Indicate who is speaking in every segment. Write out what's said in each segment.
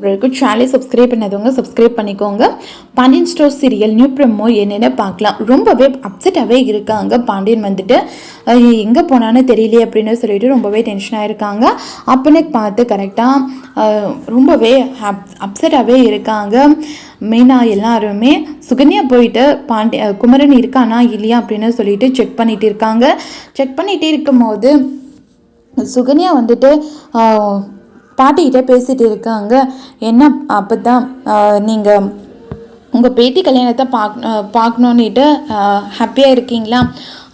Speaker 1: உங்களுக்கு சேனலை சப்ஸ்கிரைப் பண்ணாதவங்க சப்ஸ்கிரைப் பண்ணிக்கோங்க. Pandian store serial new promo என்னென்ன பார்க்கலாம்? ரொம்பவே அப்செட்டாகவே இருக்காங்க. பாண்டியன் வந்துட்டு எங்கே போனான்னு தெரியலையே அப்படின்னு சொல்லிட்டு ரொம்பவே டென்ஷனாக இருக்காங்க அப்பனு பார்த்து கரெக்டாக ரொம்பவே அப் அப்செட்டாகவே இருக்காங்க. மெயினாக எல்லாருமே சுகன்யா போயிட்டு பாண்டிய குமரன் இருக்கானா இல்லையா அப்படின்னு சொல்லிட்டு செக் பண்ணிட்டு இருக்காங்க. செக் பண்ணிகிட்டே இருக்கும்போது சுகன்யா வந்துட்டு பாட்டிக்கிட்டே பேசிகிட்டு இருக்காங்க. என்ன அப்போ தான் நீங்கள் உங்கள் பேத்தி கல்யாணத்தை பார்க் பார்க்கணுன்னுட்டு ஹாப்பியாக இருக்கீங்களா?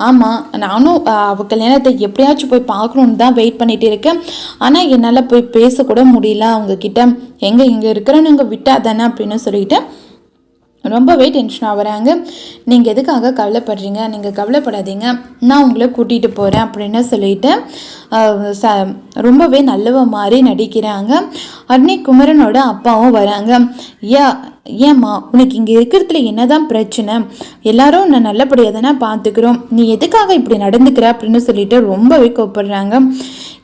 Speaker 1: ஆமாம் நானும் அவள் கல்யாணத்தை எப்படியாச்சும் போய் பார்க்கணுன்னு தான் வெயிட் பண்ணிகிட்டு இருக்கேன். ஆனால் என்னால் போய் பேசக்கூட முடியல. அவங்கக்கிட்ட எங்கே இங்கே இருக்கிறவங்க விட்டா தானே? அப்படின்னு சொல்லிட்டு ரொம்பவே டென்ஷன் ஆகிறாங்க நீங்கள் எதுக்காக கவலைப்படுறீங்க? நீங்கள் கவலைப்படாதீங்க. நான் உங்களை கூட்டிகிட்டு போகிறேன் அப்படின்னு சொல்லிட்டு ச ரொம்பவே நல்லவ மாதிரி நடிக்கிறாங்க. அன்னை குமரனோட அப்பாவும் வராங்க. ஏ ஏம்மா உனக்கு இங்கே இருக்கிறதுல என்னதான் பிரச்சனை? எல்லாரும் உன்னை நல்லபடியாக தானே பார்த்துக்கிறோம் நீ எதுக்காக இப்படி நடந்துக்கிற அப்படின்னு சொல்லிட்டு ரொம்பவே கோப்படுறாங்க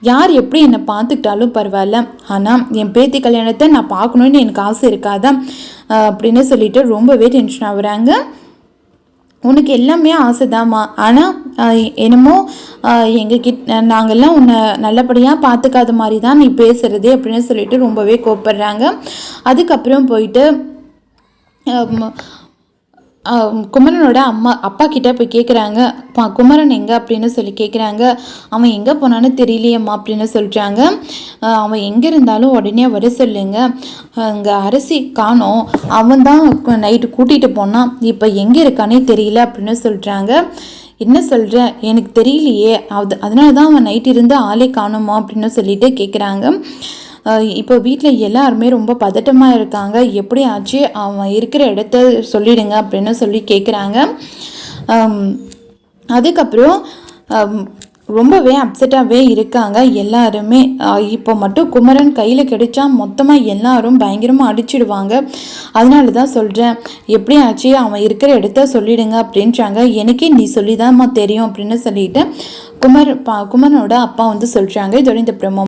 Speaker 1: யார் எப்படி என்னை பார்த்துக்கிட்டாலும் பரவாயில்ல. ஆனால் என் பேத்தி கல்யாணத்தை நான் பார்க்கணுன்னு எனக்கு ஆசை இருக்காதா? அப்படின்னு சொல்லிட்டு ரொம்பவே டென்ஷன் ஆகுறாங்க. உனக்கு எல்லாமே ஆசைதாம்மா. ஆனால் என்னமோ எங்கள் கிட் நாங்கள்லாம் உன்னை நல்லபடியாக பார்த்துக்காத மாதிரி தான் நீ பேசுகிறது அப்படின்னு சொல்லிட்டு ரொம்பவே கோப்படுறாங்க அதுக்கப்புறம் போயிட்டு குமரனோட அம்மா அப்பா கிட்ட போய் கேட்குறாங்க பா குமரன் எங்கே? அப்படின்னு சொல்லி கேட்குறாங்க அவன் எங்கே போனான்னு தெரியலையம்மா அப்படின்னு சொல்கிறாங்க அவன் எங்கே இருந்தாலும் உடனே வர சொல்லுங்க. அங்கே அரிசி காணோம். அவன் தான் நைட்டு கூட்டிகிட்டு போனான். இப்போ எங்கே இருக்கானே தெரியல அப்படின்னு சொல்கிறாங்க என்ன சொல்கிற எனக்கு தெரியலையே. அது அதனால தான் அவன் நைட் இருந்து ஆளே காணுமா? அப்படின்னு சொல்லிட்டு கேட்குறாங்க இப்போ வீட்டில் எல்லாருமே ரொம்ப பதட்டமாக இருக்காங்க. எப்படி ஆச்சு அவன் இருக்கிற இடத்த சொல்லிடுங்க அப்படின்னு சொல்லி கேட்குறாங்க அதுக்கப்புறம் ரொம்பவே அப்செட்டாகவே இருக்காங்க எல்லாருமே. இப்போ மட்டும் குமரன் கையில் கிடைச்சா மொத்தமாக எல்லாரும் பயங்கரமாக அடிச்சிடுவாங்க. அதனால தான் சொல்கிறேன் எப்படி ஆச்சு அவன் இருக்கிற இடத்த சொல்லிடுங்க அப்படின்றாங்க. எனக்கே நீ சொல்லி தெரியும் அப்படின்னு சொல்லிட்டு குமர் பா குமரனோட அப்பா வந்து சொல்கிறாங்க இதோட இந்த பிரமோ